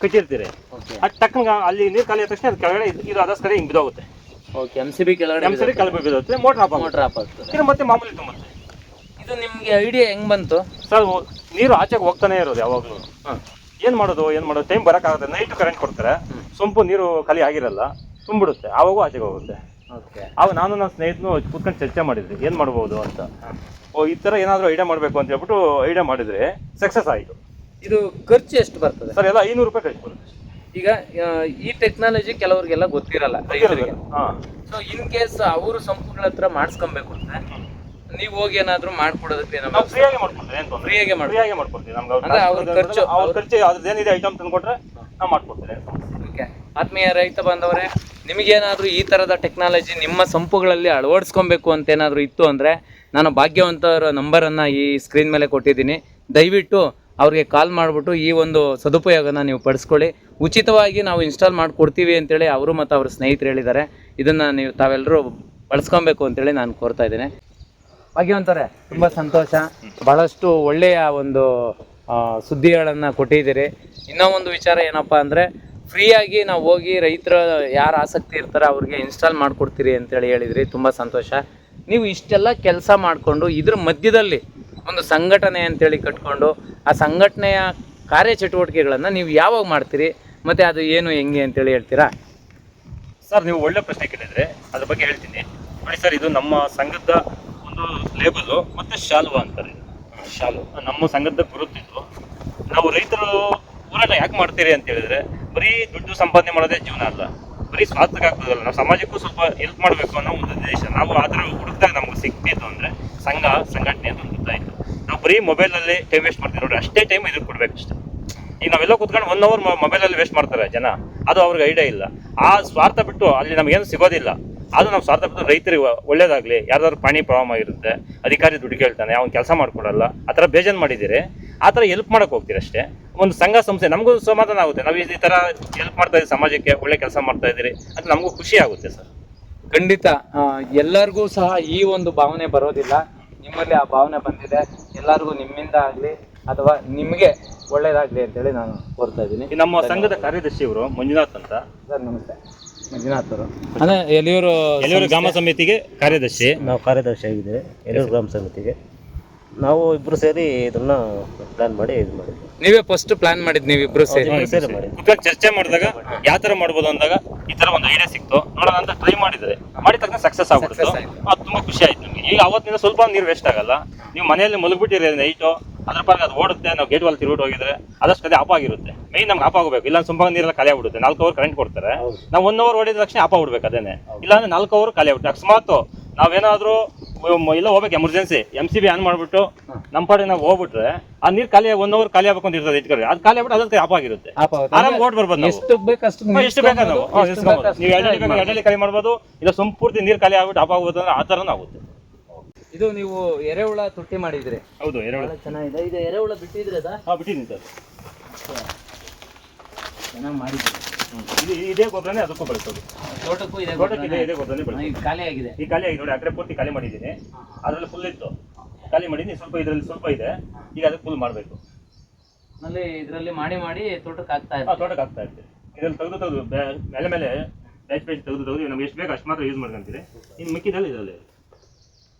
ಕಟ್ಟಿರ್ತೀರಿ. ಓಕೆ ಅದು ಟಕ್ಕಂಗ ಅಲ್ಲಿ ನೀರು ಖಾಲಿ ಆದ ತಕ್ಷಣ ಅದು ಕೆಳಗಡೆ ಇದು- ಇದು ಕಡೆ ಹಿಂಗೆ ಬಿದ್ದೋಗುತ್ತೆ. ಓಕೆ ಎಂ ಸಿ ಬಿ ಕೆಳಗಡೆ ನಮ್ಮ ಸರಿ ಕೆಳಗೆ ಬಿದ್ದೋಗುತ್ತೆ ಮೋಟ್ರ್ ಆಫ್ ಮೋಟರ್ ಆಫ್ ಆಗ್ತದೆ ಇದು ಮತ್ತೆ ಮಾಮೂಲಿ ತುಂಬುತ್ತೆ ಇದು ನಿಮಗೆ ಐಡಿಯಾ ಹೆಂಗ್ ಬಂತು? ಸರ್ ನೀರು ಆಚೆಗೆ ಹೋಗ್ತಾನೆ ಇರೋದು ಯಾವಾಗಲೂ. ಏನು ಮಾಡೋದು ಏನು ಮಾಡೋದು? ಟೈಮ್ ಬರೋಕ್ಕಾಗುತ್ತೆ. ನೈಟ್ ಕರೆಂಟ್ ಕೊಡ್ತಾರೆ. ಸೊಂಪು ನೀರು ಖಾಲಿ ಆಗಿರಲ್ಲ ತುಂಬಿಡುತ್ತೆ. ಆವಾಗೂ ಆಚೆಗೆ ಹೋಗುತ್ತೆ. ಓಕೆ ಆವಾಗ ನಾನು ನನ್ನ ಸ್ನೇಹಿತನು ಕೂತ್ಕೊಂಡು ಚರ್ಚೆ ಮಾಡಿದ್ವಿ. ಏನು ಮಾಡ್ಬೋದು ಅಂತ. ಓ ಈ ಥರ ಏನಾದರೂ ಐಡಿಯಾ ಮಾಡಬೇಕು ಅಂತ ಹೇಳ್ಬಿಟ್ಟು ಐಡಿಯಾ ಮಾಡಿದ್ರೆ ಸಕ್ಸಸ್ ಆಯಿತು. ಇದು ಖರ್ಚು ಎಷ್ಟು ಬರ್ತದೆ? ಸರ್ ಎಲ್ಲ ಐನೂರು ರೂಪಾಯಿ ಖರ್ಚು ಬರುತ್ತೆ. ಈಗ ಈ ಟೆಕ್ನಾಲಜಿ ಕೆಲವರಿಗೆಲ್ಲ ಗೊತ್ತಿರಲ್ಲ ರೈತರಿಗೆ. ಹಾಂ. ಸೊ ಇನ್ ಕೇಸ್ ಅವರು ಸಂಪುಗಳ ಹತ್ರ ಮಾಡಿಸ್ಕೊಬೇಕು ಅಂತ ನೀವು ಹೋಗಿ ಏನಾದ್ರು ಮಾಡ್ಕೊಡೋದಕ್ಕೆ ನಾವು ಫ್ರೀಯಾಗಿ ಮಾಡ್ಕೊಡ್ತೀವಿ ಏನು ತೊಂದರೆ ಫ್ರೀಯಾಗೆ ಮಾಡಿ ಫ್ರೀಯಾಗಿ ಮಾಡ್ಕೊಡ್ತೀವಿ. ನಮ್ಗೆ ಅಂದ್ರೆ ಅವ್ರ ಖರ್ಚು ಅವ್ರ ಖರ್ಚು ಅದ್ರದ್ದು ಏನಿದೆ ಐಟಮ್ ತಂದ್ಕೊಟ್ರೆ ನಾವು ಮಾಡ್ಕೊಡ್ತೀವಿ ಓಕೆ. ಆತ್ಮೀಯ ರೈತ ಬಾಂಧವರೇ ನಿಮಗೇನಾದರೂ ಈ ತರದ ಟೆಕ್ನಾಲಜಿ ನಿಮ್ಮ ಸಂಪುಗಳಲ್ಲಿ ಅಳವಡಿಸ್ಕೊಬೇಕು ಅಂತ ಏನಾದರೂ ಇತ್ತು ಅಂದ್ರೆ ನಾನು ಭಾಗ್ಯವಂತರ ನಂಬರನ್ನು ಈ ಸ್ಕ್ರೀನ್ ಮೇಲೆ ಕೊಟ್ಟಿದ್ದೀನಿ. ದಯವಿಟ್ಟು ಅವ್ರಿಗೆ ಕಾಲ್ ಮಾಡಿಬಿಟ್ಟು ಈ ಒಂದು ಸದುಪಯೋಗನ ನೀವು ಪಡಿಸ್ಕೊಳ್ಳಿ. ಉಚಿತವಾಗಿ ನಾವು ಇನ್ಸ್ಟಾಲ್ ಮಾಡಿಕೊಡ್ತೀವಿ ಅಂತೇಳಿ ಅವರು ಮತ್ತು ಅವ್ರ ಸ್ನೇಹಿತರು ಹೇಳಿದ್ದಾರೆ. ಇದನ್ನು ನೀವು ತಾವೆಲ್ಲರೂ ಬಳಸ್ಕೊಬೇಕು ಅಂತೇಳಿ ನಾನು ಕೋರ್ತಾ ಇದ್ದೀನಿ. ಭಾಗ್ಯವಂತರೇ, ತುಂಬ ಸಂತೋಷ. ಬಹಳಷ್ಟು ಒಳ್ಳೆಯ ಒಂದು ಸುದ್ದಿಗಳನ್ನು ಕೊಟ್ಟಿದ್ದೀರಿ. ಇನ್ನೂ ಒಂದು ವಿಚಾರ ಏನಪ್ಪ ಅಂದರೆ, ಫ್ರೀಯಾಗಿ ನಾವು ಹೋಗಿ ರೈತರ ಯಾರು ಆಸಕ್ತಿ ಇರ್ತಾರೆ ಅವ್ರಿಗೆ ಇನ್ಸ್ಟಾಲ್ ಮಾಡಿಕೊಡ್ತೀರಿ ಅಂತೇಳಿ ಹೇಳಿದ್ರಿ. ತುಂಬ ಸಂತೋಷ. ನೀವು ಇಷ್ಟೆಲ್ಲ ಕೆಲಸ ಮಾಡಿಕೊಂಡು ಇದ್ರ ಮಧ್ಯದಲ್ಲಿ ಒಂದು ಸಂಘಟನೆ ಅಂತೇಳಿ ಕಟ್ಕೊಂಡು, ಆ ಸಂಘಟನೆಯ ಕಾರ್ಯಚಟುವಟಿಕೆಗಳನ್ನು ನೀವು ಯಾವಾಗ ಮಾಡ್ತೀರಿ? ಮತ್ತು ಅದು ಏನು, ಹೆಂಗೆ ಅಂತೇಳಿ ಹೇಳ್ತೀರಾ? ಸರ್, ನೀವು ಒಳ್ಳೆ ಪ್ರಶ್ನೆ ಕೇಳಿದ್ರೆ ಅದ್ರ ಬಗ್ಗೆ ಹೇಳ್ತೀನಿ. ನೋಡಿ ಸರ್, ಇದು ನಮ್ಮ ಸಂಘದ ಒಂದು ಲೇಬಲು ಮತ್ತು ಶಾಲುವ ಅಂತಾರೆ. ಶಾಲು ನಮ್ಮ ಸಂಘದ ಗುರುತಿದ್ದು ನಾವು ರೈತರು ಹೋರಾಟ ಯಾಕೆ ಮಾಡ್ತೀರಿ ಅಂತ ಹೇಳಿದ್ರೆ, ಬರೀ ದುಡ್ಡು ಸಂಪಾದನೆ ಮಾಡೋದೇ ಜೀವನ ಅಲ್ಲ. ಬರೀ ಸ್ವಾರ್ಥಕ್ಕೆ ಆಗ್ತದಲ್ಲ. ನಾವು ಸಮಾಜಕ್ಕೂ ಸ್ವಲ್ಪ ಹೆಲ್ಪ್ ಮಾಡಬೇಕು ಅನ್ನೋ ಒಂದು ಉದ್ದೇಶ. ನಾವು ಆ ಥರ ಹುಡುಕ್ದಾಗ ನಮ್ಗೆ ಸಿಕ್ತಿತ್ತು ಅಂದ್ರೆ ಸಂಘ, ಸಂಘಟನೆ ಅಂತ ಒಂದು ಗೊತ್ತಾಯಿತು ನಾವು ಬರೀ ಮೊಬೈಲಲ್ಲಿ ಟೈಮ್ ವೇಸ್ಟ್ ಮಾಡ್ತೀವಿ. ನೋಡಿ ಅಷ್ಟೇ ಟೈಮ್ ಇದಕ್ಕೆ ಅಷ್ಟೇ ಈಗ ನಾವೆಲ್ಲ ಕೂತ್ಕೊಂಡು ಒನ್ ಅವರ್ ಮೊಬೈಲಲ್ಲಿ ವೇಸ್ಟ್ ಮಾಡ್ತಾರೆ ಜನ. ಅದು ಅವ್ರಿಗೆ ಐಡಿಯಾ ಇಲ್ಲ. ಆ ಸ್ವಾರ್ಥ ಬಿಟ್ಟು ಅಲ್ಲಿ ನಮಗೇನು ಸಿಗೋದಿಲ್ಲ. ಅದು ನಮ್ಮ ಸ್ವಾರ್ಥ ಬಿಟ್ಟು ರೈತರಿಗೆ ಒಳ್ಳೇದಾಗಲಿ. ಯಾರ್ದಾದ್ರು ಪ್ರಾಣಿ ಪ್ರಾಬ್ಲಮ್ ಆಗಿರುತ್ತೆ, ಅಧಿಕಾರಿ ದುಡ್ಡು ಕೇಳ್ತಾನೆ, ಅವ್ನು ಕೆಲಸ ಮಾಡ್ಕೊಡಲ್ಲ ಆ ಥರ ಬೇಜನ್ ಮಾಡಿದ್ದೀರಿ. ಆ ಥರ ಹೆಲ್ಪ್ ಮಾಡಕ್ಕೆ ಹೋಗ್ತೀರಿ ಅಷ್ಟೇ. ಒಂದು ಸಂಘ ಸಂಸ್ಥೆ ನಮಗೂ ಸಮಾಧಾನ ಆಗುತ್ತೆ. ನಾವು ಈ ಥರ ಹೆಲ್ಪ್ ಮಾಡ್ತಾ ಇದ್ದೀವಿ ಸಮಾಜಕ್ಕೆ ಒಳ್ಳೆ ಕೆಲಸ ಮಾಡ್ತಾ ಇದ್ದೀರಿ ಅಂತ ನಮಗೂ ಖುಷಿ ಆಗುತ್ತೆ ಸರ್. ಖಂಡಿತ. ಆ, ಎಲ್ಲರಿಗೂ ಸಹ ಈ ಒಂದು ಭಾವನೆ ಬರೋದಿಲ್ಲ. ನಿಮ್ಮಲ್ಲಿ ಆ ಭಾವನೆ ಬಂದಿದೆ. ಎಲ್ಲರಿಗೂ ನಿಮ್ಮಿಂದ ಆಗಲಿ ಅಥವಾ ನಿಮಗೆ ಅಂತ ಅಂತೇಳಿ ನಾನು ಕೋರ್ತಾ ಇದ್ದೀನಿ. ಈ ನಮ್ಮ ಸಂಘದ ಕಾರ್ಯದರ್ಶಿ ಇವರು ಮಂಜುನಾಥ್ ಅಂತ. ಸರ್ ನಮಸ್ತೆ. ಮಂಜುನಾಥ್ ಅವರು. ಅಂದರೆ ಎಲಿಯೂರು ಗ್ರಾಮ ಸಮಿತಿಗೆ ಕಾರ್ಯದರ್ಶಿ. ನಾವು ಕಾರ್ಯದರ್ಶಿ ಆಗಿದ್ದೇವೆ ಎಲಿಯೂರು ಗ್ರಾಮ ಸಮಿತಿಗೆ. ನಾವು ಇಬ್ರು ಸೇರಿ ಇದನ್ನ ಪ್ಲಾನ್ ಮಾಡಿ ಇದು ಮಾಡಿ ನೀವೇ ಫಸ್ಟ್ ಪ್ಲಾನ್ ಮಾಡಿದ್ ನೀವಿಬ್ರು ಸೇರಿ. ಇಬ್ರು ಸೇರಿ ಚರ್ಚೆ ಮಾಡಿದಾಗ ಯಾವ ತರ ಮಾಡ್ಬೋದು ಅಂದಾಗ ಈ ತರ ಒಂದು ಐಡಿಯಾ ಸಿಕ್ತು. ನೋಡೋಣ ಅಂತ ಟ್ರೈ ಮಾಡಿದ್ರೆ ಮಾಡಿದ ತಕ್ಷಣ ಸಕ್ಸಸ್ ಆಗ್ಬಿಡ್ತು. Success ಆಯ್ತು. ಅದು ತುಂಬಾ ಖುಷಿ ಆಯ್ತು ನಮಗೆ. ಈಗ ಅವತ್ತಿಂದ ಸ್ವಲ್ಪ ನೀರು ವೇಸ್ಟ್ ಆಗಲ್ಲ. ನೀವು ಮನೆಯಲ್ಲಿ ಮಲಗ್ಬಿಟ್ಟಿರಿ ನೈಟು ಅದ್ರ ಪಾರ್ಗ ಅದು ಓಡುತ್ತೆ ನಾವು ಗೇಟ್ ವಾಲ್ ತಿರುಗಿಟ್ಟು ಹೋಗಿದ್ರೆ ಅದಷ್ಟು ಅದೇ ಆಪ್ ಆಗಿರುತ್ತೆ. ಮೈನ್ ನಮ್ಗೆ ಆಪ್ ಆಗಬೇಕು. ಇಲ್ಲ ಸ್ವಲ್ಪ ನೀರೆಲ್ಲ ಖಾಲಿ ಆಗ್ಬಿಡುತ್ತೆ. ನಾಲ್ಕು ಅವರ್ ಕರೆಂಟ್ ಕೊಡ್ತಾರೆ. ನಾವು ಒನ್ ಅವರ್ ಹೊಡಿದ ತಕ್ಷಣ ಆಪ್ ಆಗ್ಬಿಡ್ಬೇಕು ಅದೇನೆ. ಇಲ್ಲಾಂದ್ರೆ ನಾಲ್ಕು ಅವರ್ ಖಾಲಿ ಆಗ್ಬಿಡುತ್ತೆ. ಅಕಸ್ಮಾತ್ ನಾವೇನಾದ್ರೂ ಇಲ್ಲ ಹೋಗ್ಬೇಕು emergency M C B on ಮಾಡ್ಬಿಟ್ಟು ನಮ್ಮ ಪಾಡಿನ ನಾವು ಹೋಗ್ಬಿಟ್ರೆ ಆ ನೀರು ಖಾಲಿ ಒನ್ ಅವರ್ ಖಾಲಿ ಆಗ್ಬೇಕು ಅಂತ ಇರ್ತದೆ ಇಟ್ಕೊಳ್ಳಿ ಅದು ಖಾಲಿ ಆಗ್ಬಿಟ್ಟು ಅದಕ್ಕೆ ಆಪ್ ಆಗಿರುತ್ತೆ. ಆರಾಮ್ ಓಡ್ ಬರ್ಬೋದು ನಾವು. ಎಷ್ಟು ಬೇಕು ಅಷ್ಟು ಹಾ, ಎಷ್ಟು ನಾವು ನೀವು ಎಡಲಿ ಖಾಲಿ ಮಾಡ್ಬೋದು ಇಲ್ಲ ಸಂಪೂರ್ತಿ ನೀರು ಖಾಲಿ ಆಗ್ಬಿಟ್ಟು ಆಪ್ ಆಗ್ಬೋದು ಅಂದ್ರೆ ಆ ಥರನೂ ಆಗುತ್ತೆ. ಇದು ನೀವು ಎರೆಹುಳ ತುಟ್ಟಿ ಮಾಡಿದ್ರಿ. ಹೌದು ಎರೆಹುಳ. ಚೆನ್ನಾಗಿದೆ. ಇದು ಎರೆಹುಳ ಬಿಟ್ಟಿದ್ರೆ ಹಾ ಬಿಟ್ಟಿದ್ದೀನಿ ಸರ್. ಚೆನ್ನಾಗಿ ಮಾಡಿದ್ರಿ. ಇದು ಇದೇ ಗೊಬ್ಬರನೇ ಅದಕ್ಕೂ ಬಳಸೋದು ತೋಟಕ್ಕೂ ಇದೆ ತೋಟಕ್ಕೆ ಇದೆ ಇದೇ ಗೊಬ್ಬರನೇ ಬಳಸೋದು ಈಗ ಖಾಲಿ ಆಗಿದೆ? ಈ ಖಾಲಿ ಆಗಿ ನೋಡಿ ಆ ಕಡೆ ಪೂರ್ತಿ ಖಾಲಿ ಮಾಡಿದ್ದೀನಿ. ಅದರಲ್ಲಿ ಫುಲ್ ಇತ್ತು. ಖಾಲಿ ಮಾಡಿದ್ದೀನಿ ಸ್ವಲ್ಪ ಇದರಲ್ಲಿ ಸ್ವಲ್ಪ ಇದೆ. ಈಗ ಅದಕ್ಕೆ ಫುಲ್ ಮಾಡಬೇಕು. ಅಲ್ಲಿ ಇದರಲ್ಲಿ ಮಾಡಿ ಮಾಡಿ ತೋಟಕ್ಕೆ ಹಾಕ್ತಾ ಹಾಂ ಇರ್ತೀವಿ ತೋಟಕ್ಕೆ ಹಾಕ್ತಾ ಇರ್ತೀವಿ ಇದರಲ್ಲಿ ತೆಗೆದು ತೆಗೆದು ಮೇಲೆ ಮೇಲೆ ಬ್ಯಾಚ್ ಬ್ಯಾಚ್ ತೆಗೆದು ತೆಗೆದು ನಮ್ಗೆ ಎಷ್ಟು ಬೇಕು ಅಷ್ಟು ಮಾತ್ರ ಯೂಸ್ ಮಾಡ್ಕೊಂತೀರಿ. ಇನ್ನು ಮಿಕ್ಕಿದಲ್ಲಿ ಇದರಲ್ಲಿ.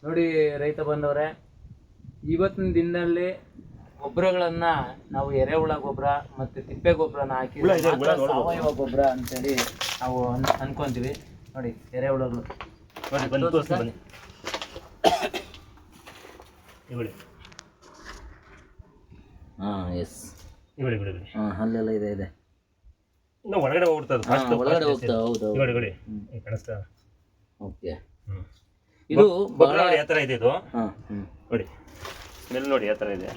ನೋಡಿ ರೈತ ಬಂದವರೇ ಇವತ್ತಿನ ದಿನದಲ್ಲಿ ಗೊಬ್ಬರಗಳನ್ನ ನಾವು ಎರೆಹುಳ ಗೊಬ್ಬರ ಮತ್ತೆ ತಿಪ್ಪೆ ಗೊಬ್ಬರನ ಹಾಕಿ. ಸಾವಯವ ಗೊಬ್ಬರ ಅಂತೇಳಿ ನಾವು ಅನ್ ಅನ್ಕೊಂತೀವಿ. ನೋಡಿ ಎರೆಹುಳಗಳು ಹಾಂ ಎಸ್ ಹಾಂ ಅಲ್ಲೆಲ್ಲ ಇದೆ ಇದೆ. ಇನ್ನು ಒಳಗಡೆ ಹೋಗ್ಬಿಡ್ತದೆ ಹಾಂ ಫಸ್ಟ್ ಒಳಗಡೆ ಹೋಗ್ತಾ ಹೌದು ಇವುಳಿ ಇವುಳಿ ಈಗ ಕಾಣಿಸ್ತಾ. ಓಕೆ. ಇದು ಬಹಳ ಯಾವ ಥರ ಇದೆ ಇದು? ಹಾಂ ನೋಡಿ ಸ್ಮೆಲ್ ನೋಡಿ ಯಾವ ಥರ ಇದೆ.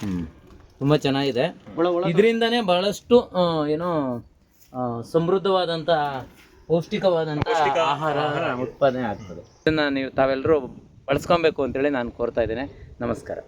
ಹ್ಞೂ ತುಂಬಾ ಚೆನ್ನಾಗಿದೆ. ಇದರಿಂದನೇ ಬಹಳಷ್ಟು ಏನೋ ಸಮೃದ್ಧವಾದಂಥ ಪೌಷ್ಟಿಕವಾದಂತ ಆಹಾರ ಉತ್ಪಾದನೆ ಆಗ್ತದೆ. ಇದನ್ನ ನೀವು ತಾವೆಲ್ಲರೂ ಬಳಸ್ಕೊಬೇಕು ಅಂತೇಳಿ ನಾನು ಕೋರ್ತಾ ಇದ್ದೇನೆ. ನಮಸ್ಕಾರ.